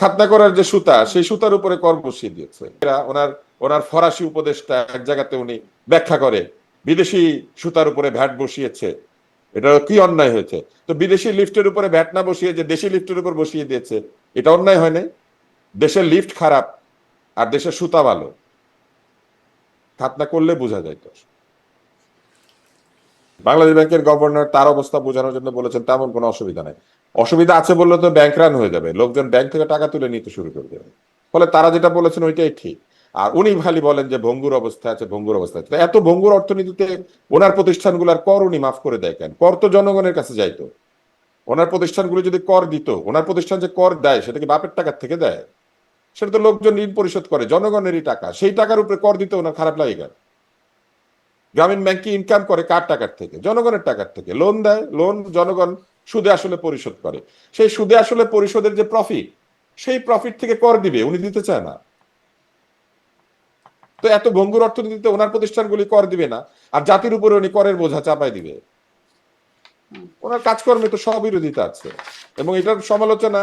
খাতনা করার যে সুতা, সেই সুতার উপরে কর বসিয়ে দিয়েছে। এরা ওনার ওনার ফরাসি উপদেশটা এক জায়গাতে উনি ব্যাখ্যা করে, বিদেশি সুতার উপরে ভ্যাট বসিয়েছে। এটা কি অন্যায় হয়েছে? তো বিদেশি লিফটের উপরে ভ্যাট না বসিয়ে যে দেশি লিফটের উপর বসিয়ে দিয়েছে, এটা অন্যায় হয় নাই? দেশের লিফট খারাপ আর দেশের সুতা ভালো। খাতনা করলে বোঝা যায় তো। বাংলাদেশ ব্যাংকের গভর্নর তার অবস্থা বোঝানোর জন্য বলেছেন, তেমন কোনো অসুবিধা নাই। অসুবিধা আছে বললে তো ব্যাংক রান হয়ে যাবে। লোকজন ব্যাংক থেকে টাকা তুলে নিতে শুরু করে দেবে। ফলে তারা যেটা বলেছেন ওইটাই ঠিক। আর উনি খালি বলেন যে ভঙ্গুর অবস্থা আছে, ভঙ্গুর অবস্থা আছে। এত ভঙ্গুর অর্থনীতিতে ওনার প্রতিষ্ঠানগুলোর কর উনি মাফ করে দেয় কেন? কর তো জনগণের কাছে যাইতো ওনার প্রতিষ্ঠানগুলো যদি কর দিত, ওনার প্রতিষ্ঠান যে কর দেয়, সেটা কি বাপের টাকার থেকে দেয়? সেটা তো লোকজন ঋণ পরিশোধ করে, জনগণেরই টাকা। সেই টাকার উপরে কর দিতে ওনার খারাপ লাগে কেন? গ্রামীণ ব্যাংক কি ইনকাম করে কার টাকার থেকে? জনগণের টাকার থেকে। লোন দেয় লোন জনগণ সুদে আসলে পরিশোধ করে। সেই সুদে আসলে পরিশোধের যে প্রফিট সেই প্রফিট থেকে কর দিবে, উনি দিতে চায় না। তো এত ভঙ্গুর অর্থনীতিতে ওনার প্রতিষ্ঠানগুলি কর দিবে না, আর জাতির উপরে উনি করের বোঝা চাপাই দিবে। ওনার কাজকর্মে তো স্ববিরোধিতা আছে, এবং এটার সমালোচনা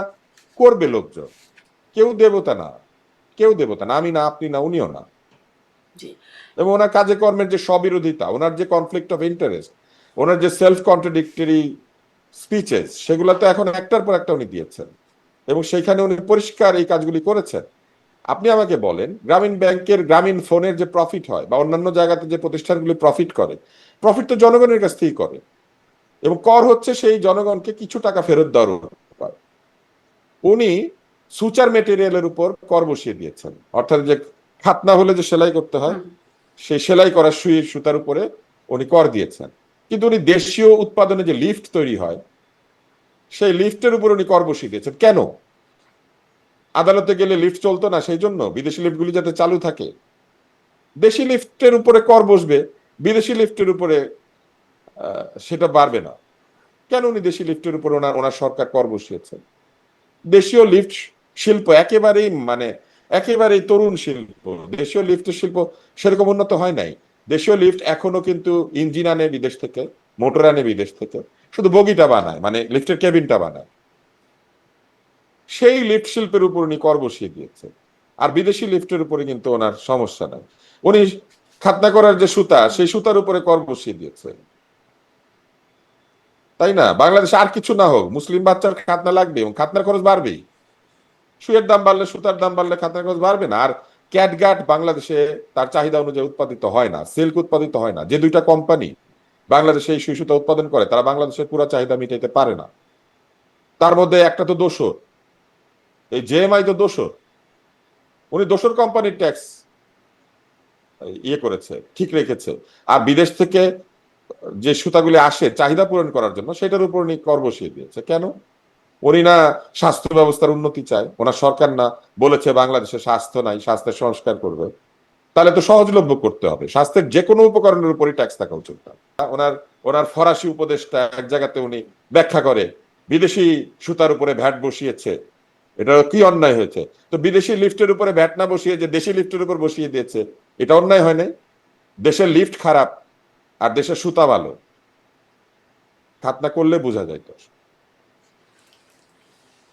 করবে লোকজন। কেউ দেবতা না, কেউ দেবতা না, আমি না, আপনি না, উনিও না। এবং ওনার কাজে কর্মের যে স্ববিরোধিতা, ওনার যে কনফ্লিক্ট অফ ইন্টারেস্ট ওনার যে সেলফ কন্ট্রাডিক্টরি স্পিচেস সেগুলো তো এখন একটার পর একটা উনি দিয়েছেন। এবং সেখানে উনি পরিষ্কার এই কাজগুলি করেছেন। আপনি আমাকে বলেন, গ্রামীণ ব্যাংকের গ্রামীণ ফোনের যে প্রফিট হয় বা অন্যান্য জায়গাতে যে প্রতিষ্ঠানগুলি প্রফিট করে প্রফিট তো জনগণের কাছ থেকেই করে। এবং কর হচ্ছে সেই জনগণকে কিছু টাকা ফেরত দেওয়ার উনি সুচার মেটেরিয়ালের উপর কর বসিয়ে দিয়েছেন। অর্থাৎ যে খাতনা হলে যে সেলাই করতে হয় সেই সেলাই করা সুইয়ের সুতার উপরে উনি কর দিয়েছেন। কিন্তু উনি দেশীয় উৎপাদনে যে লিফট তৈরি হয় সেই লিফটের উপর উনি কর বসিয়ে দিয়েছেন। কেন? আদালতে গেলে লিফট চলতো না সেই জন্য বিদেশি লিফটগুলি যাতে চালু থাকে। দেশি লিফটের উপরে কর বসবে বিদেশি লিফটের উপরে সেটা বাড়বে না। কেন উনি দেশি লিফটের উপর ওনার ওনার সরকার কর বসিয়েছেন? দেশীয় লিফট শিল্প একেবারেই মানে একেবারেই তরুণ শিল্প, দেশীয় লিফটের শিল্প সেরকম উন্নত হয় নাই। দেশীয় লিফট এখনও কিন্তু ইঞ্জিন আনে বিদেশ থেকে, মোটর আনে বিদেশ থেকে, শুধু বগিটা বানায় মানে লিফটের কেবিনটা বানায়। সেই লিফট শিল্পের উপর উনি কর বসিয়ে দিয়েছে। আর বিদেশি লিফটের উপরে কিন্তু ওনার সমস্যা নাই। উনি খাতনা করার যে সুতা, সেই সুতার উপরে কর বসিয়ে দিয়েছে। তাই না? বাংলাদেশে আর কিছু না হোক, মুসলিম বাচ্চার খাতনা লাগবে এবং খাতনার খরচ বাড়বেই। সুয়ের দাম বাড়লে, সুতার দাম বাড়লে খাতনার খরচ বাড়বে না। আর ক্যাটগাট বাংলাদেশে তার চাহিদা অনুযায়ী উৎপাদিত হয় না, সিল্ক উৎপাদিত হয় না। যে দুইটা কোম্পানি বাংলাদেশে এই সুতা উৎপাদন করে, তারা বাংলাদেশের পুরো চাহিদা মিটাইতে পারে না। তার মধ্যে একটা তো দোষর এই জেএমআই তো দোষর উনি দোষর কোম্পানির ট্যাক্স ইয়ে করেছে, ঠিক রেখেছে। আর বিদেশ থেকে যে সুতাগুলি আসে, চাহিদা পূরণ করার জন্য সেটার উপর কর বসিয়ে দিয়েছে। কেন? উনি না স্বাস্থ্য ব্যবস্থার উন্নতি চায়। ওনার সরকার না বলেছে বাংলাদেশে স্বাস্থ্য নাই, স্বাস্থ্যের সংস্কার করবে। তাহলে তো সহজলভ্য করতে হবে। স্বাস্থ্যের যে কোনো উপকরণের উপরই ট্যাক্স থাকা উচিত। ওনার ওনার ফরাসি উপদেশটা এক জায়গাতে উনি ব্যাখ্যা করে, বিদেশি সুতার উপরে ভ্যাট বসিয়েছে। এটা কি অন্যায় হয়েছে? তো বিদেশি লিফটের উপরে ভ্যাট না বসিয়ে যে দেশি লিফটের উপর বসিয়ে দিয়েছে, এটা অন্যায় হয় নাই? দেশের লিফট খারাপ আর দেশের সুতা ভালো। খাতনা করলে বোঝা যায় তো।